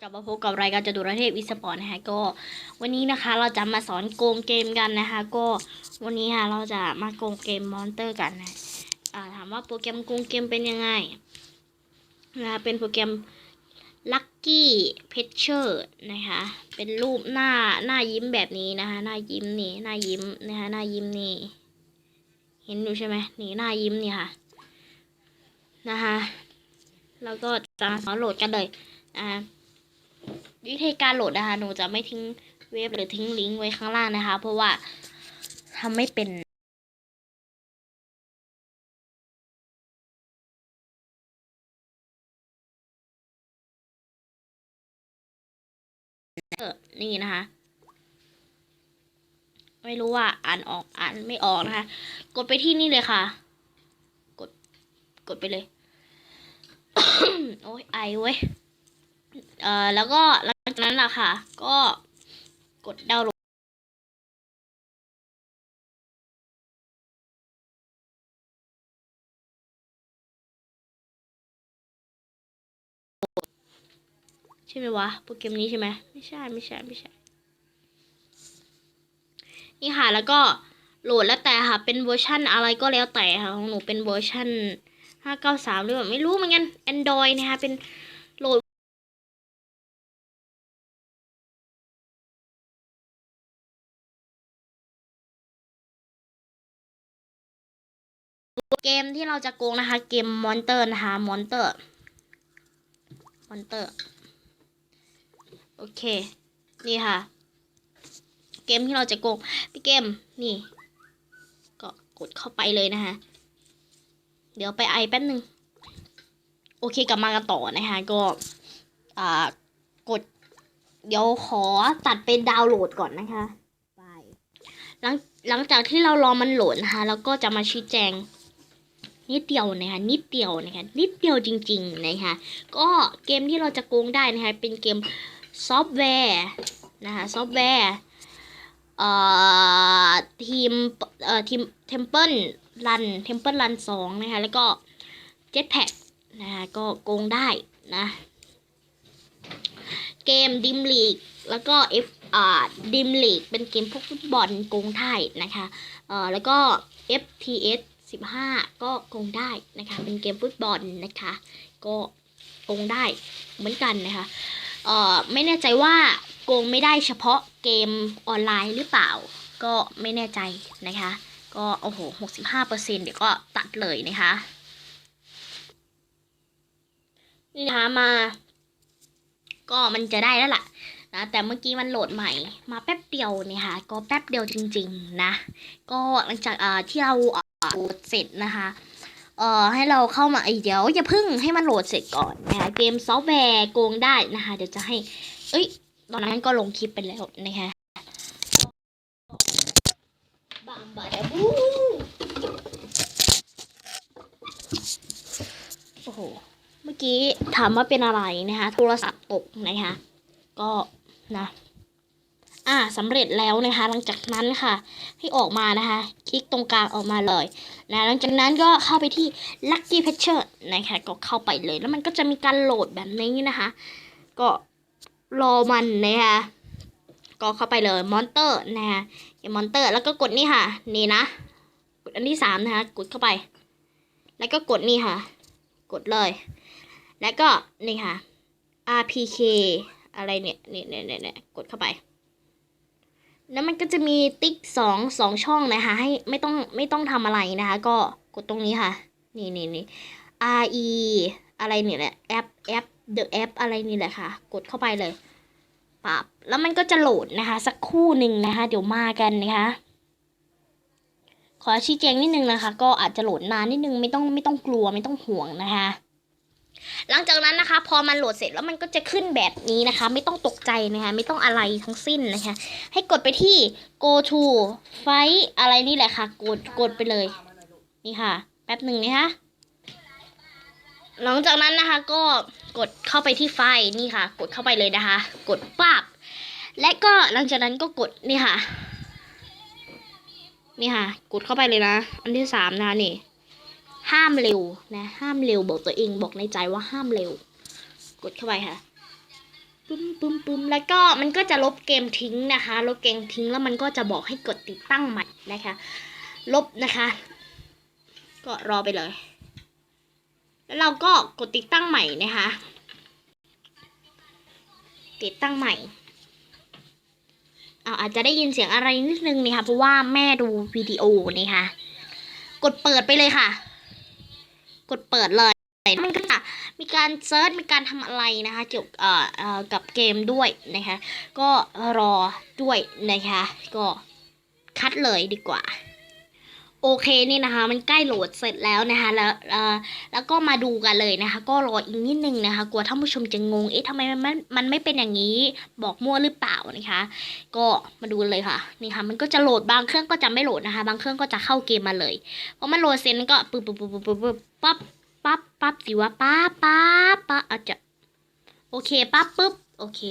กลับมาพบกับรายการจตุรเทพอีสปอร์ตนะคะก็วันนี้นะคะเราจะมาสอนโกงเกมกันนะคะ ก็วันนี้ค่ะเราจะมาโกงเกมมอนเตอร์กันนะอ่าถามว่าโปรแกรมโกงเกมเป็นยังไงนะคะเป็นโปรแกรม Lucky p i c t u r e นะคะเป็นรูปหน้าหน้ายิ้มแบบนี้นะคะหน้ายิ้มนี่หน้ายิ้มนะคะหน้ายิ้มนี่เห็นอยู่ใช่ไหมนี่หน้ายิ้มนี่ค่ะนะคะแล้วก็จะมาสอนโหลดกันเลยนะคะ วิธีการโหลดนะคะหนูจะไม่ทิ้งเว็บหรือทิ้งลิงก์ไว้ข้างล่างนะคะ เพราะว่าทำไม่เป็นเออนี่นะคะ ไม่รู้ว่าอ่านออกอ่านไม่ออกนะคะ กดไปที่นี่เลยค่ะ กด กดไปเลย โอ้ยไอเว้ย เอ่อแล้วก็หลังจากนั้นล่ะค่ะ ก็กดดาวน์โหลดใช่ไหมวะโปรแกรมนี้ใช่ไหมไม่ใช่ไม่ใช่ไม่ใช่ นี่ค่ะแล้วก็โหลดแล้วแต่ค่ะ เป็นเวอร์ชั่นอะไรก็แล้วแต่ค่ะ ของหนูเป็นเวอร์ชั่น593หรือเปล่าไม่รู้เหมือนกัน Android นะคะเป็น เกมที่เราจะโกงนะคะ เกมมอนเตอร์นะคะมอนเตอร์มอนเตอร์โอเค นี่ค่ะ เกมที่เราจะโกงพี่เกมนี่ ก็กดเข้าไปเลยนะคะ เดี๋ยวไปไอแป๊บนึง โอเคกลับมากันต่อนะคะ ก็อ่ากด เดี๋ยวขอตัดเป็นดาวน์โหลดก่อนนะคะไปหลังหลังจากที่เรารอมันโหลดนะคะแล้วก็จะมาชี้แจง นิดเดียวนะคะนิดเดียวนะคะนิดเดียวจริงๆนะคะก็เกมที่เราจะโกงได้นะคะเป็นเกมซอฟต์แวร์นะคะซอฟต์แวร์เอ่อทีมเอ่อทีม Temple Run Temple Run 2นสองนะคะแล้วก็ Jetpack นะคะก็โกงได้นะเกมดิมลีกแล้วก็ F อ่าดิมลีกเป็นเกมพวกฟุตบอลโกงได้นะคะเอ่อแล้วก็ FTS 15 ก็โกงได้นะคะ เป็นเกมฟุตบอลนะคะ ก็โกงได้เหมือนกันนะคะเอ่อไม่แน่ใจว่าโกงไม่ได้เฉพาะเกมออนไลน์หรือเปล่า ก็ไม่แน่ใจนะคะ ก็โอ้โห 65%เดี๋ยวก็ตัดเลยนะคะ นี่นะคะมา ก็มันจะได้แล้วล่ะนะแต่เมื่อกี้มันโหลดใหม่มาแป๊บเดียวเนี่ยค่ะก็แป๊บเดียวจริง ๆ นะ ก็หลังจากที่เรา โหลดเสร็จนะคะเอ่อให้เราเข้ามาเอ้ยเดี๋ยวอย่าพึ่งให้มันโหลดเสร็จก่อนนะคะเกมซอฟต์แวร์โกงได้นะคะเดี๋ยวจะให้ เอ้ย ตอนนั้นก็ลงคลิปไปแล้วนะคะบามบาดาบูโอ้โหเมื่อกี้ถามว่าเป็นอะไรนะคะ โทรศัพท์ตกนะคะ ก็นะ อ่าสำเร็จแล้วนะคะ หลังจากนั้นค่ะ ให้ออกมานะคะ คลิกตรงกลางออกมาเลยนะหลังจากนั้นก็เข้าไปที่ Lucky Patcher นะคะก็เข้าไปเลย แล้วมันก็จะมีการโหลดแบบนี้นะคะ ก็รอมันนะคะก็เข้าไปเลยมอนเตอร์นะคะมมอนเตอร์แล้วก็กดนี่ค่ะ นี่นะ กดอันที่สามนะคะ กดเข้าไป แล้วก็กดนี่ค่ะ กดเลย แล้วก็นี่ค่ะ RPK อะไรเนี่ยเนี่ยเนี่ยเนี่ยเนี่ยกดเข้าไป แล้วมันก็จะมีติ๊กสองสองช่องนะคะ ให้ไม่ต้องไม่ต้องทำอะไรนะคะ ก็กดตรงนี้ค่ะ นี่นี่นี่ R E อะไรนี่แหละแอปแอป the app อะไรนี่แหละค่ะ กดเข้าไปเลยปับแล้วมันก็จะโหลดนะคะ สักคู่หนึ่งนะคะ เดี๋ยวมากันนะคะขอชี้แจงนิดนึงนะคะ ก็อาจจะโหลดนานนิดนึงไม่ต้องไม่ต้องกลัวไม่ต้องห่วงนะคะ หลังจากนั้นนะคะ พอมันโหลดเสร็จแล้วมันก็จะขึ้นแบบนี้นะคะ ไม่ต้องตกใจนะคะ ไม่ต้องอะไรทั้งสิ้นนะคะ ให้กดไปที่ go to fight อะไรนี่แหละค่ะ กดกดไปเลย นี่ค่ะ แป๊บหนึ่งนะคะหลังจากนั้นนะคะก็กดเข้าไปที่ไฟนี่ค่ะ กดเข้าไปเลยนะคะ กดปั๊บและก็หลังจากนั้นก็กดนี่ค่ะ นี่ค่ะ กดเข้าไปเลยนะ อันที่สามนะคะนี่ ห้ามเร็วนะ ห้ามเร็วบอกตัวเองบอกในใจว่าห้ามเร็ว กดเข้าไปค่ะปึ้มปึ้มปึ้มแล้วก็มันก็จะลบเกมทิ้งนะคะ ลบเกมทิ้งแล้วมันก็จะบอกให้กดติดตั้งใหม่นะคะ ลบนะคะ ก็รอไปเลย แล้วเราก็กดติดตั้งใหม่นะคะ ติดตั้งใหม่เอาอาจจะได้ยินเสียงอะไรนิดนึงนะคะเพราะว่าแม่ดูวิดีโอนะคะกดเปิดไปเลยค่ะ กดเปิดเลยมันก็จะมีการเซิร์ชมีการทำอะไรนะคะเกี่ยวกับเกมด้วยนะคะ ก็รอด้วยนะคะ ก็คัดเลยดีกว่า โอเคนี่นะคะ มันใกล้โหลดเสร็จแล้วนะคะ แล้วแล้วก็มาดูกันเลยนะคะ ก็รออีกนิดนึงนะคะ กลัวท่านผู้ชมจะงง เอ๊ะทำไมมันมันมันไม่เป็นอย่างนี้ บอกมั่วหรือเปล่านะคะ ก็มาดูเลยค่ะ นี่ค่ะ มันก็จะโหลดบางเครื่องก็จะไม่โหลดนะคะ บางเครื่องก็จะเข้าเกมมาเลยพอมันโหลดเสร็จก็ปึ๊บปึ๊บปึ๊บปึ๊บปึ๊บปั๊บปั๊บปั๊บสิวะปั๊บปั๊บปั๊บอาจจะโอเคปั๊บปึ๊บโอเค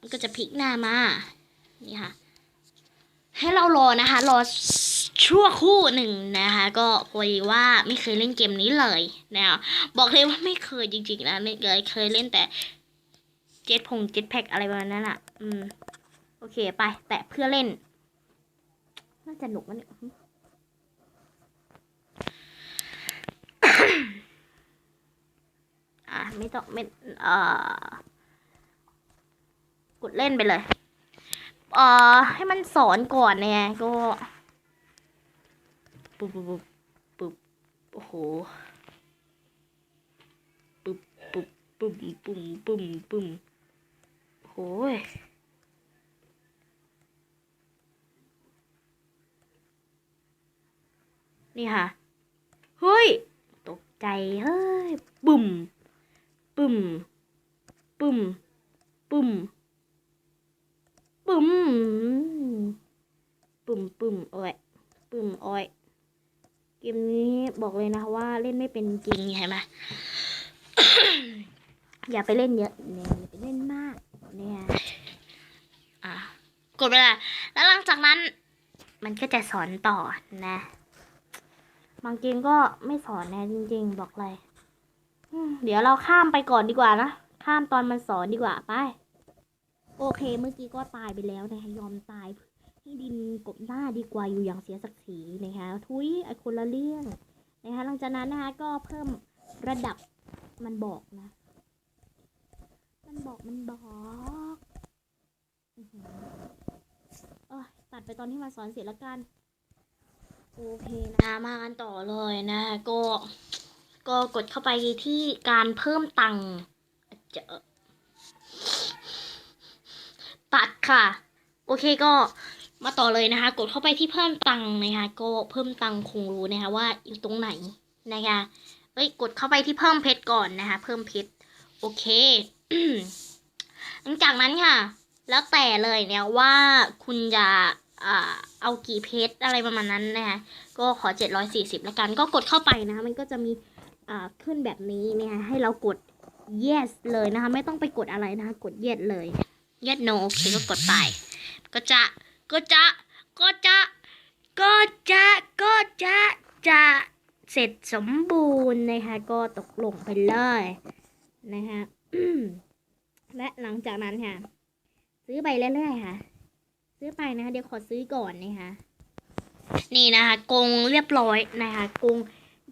มันก็จะพลิกหน้ามา นี่ค่ะ ให้เรารอนะคะ รอ ชั่วคู่หนึ่งนะคะ ก็พอดีว่าไม่เคยเล่นเกมนี้เลยนะบอกเลยว่าไม่เคยจริงๆนะไม่เคยเคยเล่นแต่เจ็ตพงเจ็ตแพ็กอะไรประมาณนั้นอะ อืม โอเคไป แตะเพื่อเล่น น่าจะหนุกมันเนี่ยอะไม่ต้องไม่เอ่อกดเล่นไปเลย เอ่อ ให้มันสอนก่อนเนี่ยก็ ปุ๊บปุ๊บปุ๊บปุ๊บโอ้โหปุ๊บปุ๊บปุ๊บปุ๊บปุ๊บปุ๊บโอ้โหยนี่ค่ะ เฮ้ย ตกใจ เฮ้ยบุ่ม ปุ่ม ปุ่ม ปุ่ม ปุ่ม ปุ่ม ปุ่ม โอ้ย ปุ่ม โอ้ย เกมนี้บอกเลยนะว่าเล่นไม่เป็นจริงใช่ไหมอย่าไปเล่นเยอะเนี่ยอย่าไปเล่นมากเนี่ยอะกดไปเลยแล้วหลังจากนั้น มันก็จะสอนต่อนะ บางเกมก็ไม่สอนนะจริง ๆ บอกเลยเดี๋ยวเราข้ามไปก่อนดีกว่านะ ข้ามตอนมันสอนดีกว่าไป โอเค เมื่อกี้ก็ตายไปแล้วนะยอมตายให้ดินกบหน้าดีกว่าอยู่อย่างเสียศักดิ์ศรีนะคะทุยไอคนละเรื่องนะคะหลังจากนั้นนะคะก็เพิ่มระดับมันบอกนะ มันบอกมันบอกอือหือเอยตัดไปตอนที่มาสอนเสร็จแล้วกันโอเคนะมากันต่อเลยนะก็ก็กดเข้าไปที่การเพิ่มตังค์เจอตัดค่ะ โอเคก็ มาต่อเลยนะคะ กดเข้าไปที่เพิ่มตังค์นะคะ ก็เพิ่มตังค์คงรู้นะคะว่าอยู่ตรงไหนนะคะเอ้ยกดเข้าไปที่เพิ่มเพชรก่อนนะคะ เพิ่มเพชรโอเคหลังจากนั้นค่ะ แล้วแต่เลยเนี่ยว่าคุณจะเอากี่เพชรอะไรประมาณนั้นนะคะก็ขอ 740แล้วกัน ก็กดเข้าไปนะคะมันก็จะมีขึ้นแบบนี้นี่ยให้เรากด yes เลยนะคะ ไม่ต้องไปกดอะไรนะคะ กด yes เลย yes no โอเคก็กดไป ก็จะ ก็จะก็จะก็จะก็จะจะเสร็จสมบูรณ์นะคะก็ตกลงไปเลยนะคะและหลังจากนั้นค่ะ ซื้อไปเรื่อยๆค่ะ ซื้อไปนะคะเดี๋ยวขอซื้อก่อนนะคะนี่นะคะกงเรียบร้อยนะคะกง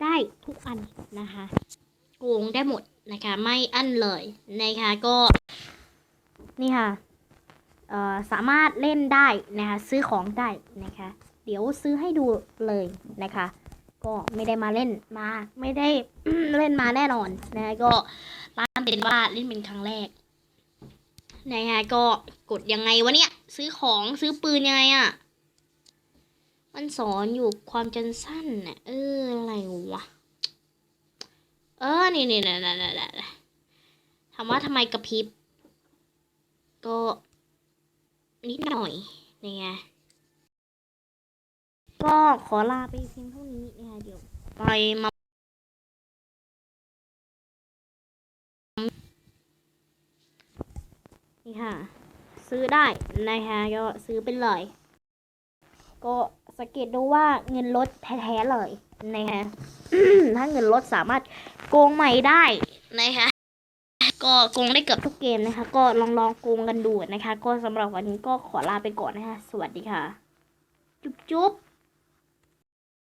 ได้ทุกอันนะคะโกงได้หมดนะคะ ไม่อั้นเลยนะคะก็ นี่ค่ะ สามารถเล่นได้นะคะซื้อของได้นะคะ เดี๋ยวซื้อให้ดูเลยนะคะ ก็ไม่ได้มาเล่นมาไม่ได้เล่นมาแน่นอนนะคะก็ตามเป็นว่าเล่นเป็นครั้งแรกนะคะก็กดยังไงวะเนี่ย ซื้อของซื้อปืนยังไงอะมันสอนอยู่ความจำสั้นน่ะเอออะไรวะเออนี่นี่นี่นี่นี่นี่ถามว่าทำไมกระพริบก็ นิดหน่อยนี่ไงก็ขอลาไปเพียงเท่านี้นะคะเดี๋ยวไปมานี่ค่ะ ซื้อได้นะคะก็ซื้อไปเลย ก็สังเกตดูว่าเงินลดแท้ๆเลยนะคะถ้าเงินลดสามารถโกงใหม่ได้นะคะ ก็โกงได้เกือบทุกเกมนะคะ ก็ลองลองโกงกันดูนะคะ ก็สำหรับวันนี้ก็ขอลาไปก่อนนะคะ สวัสดีค่ะ จุ๊บจุ๊บ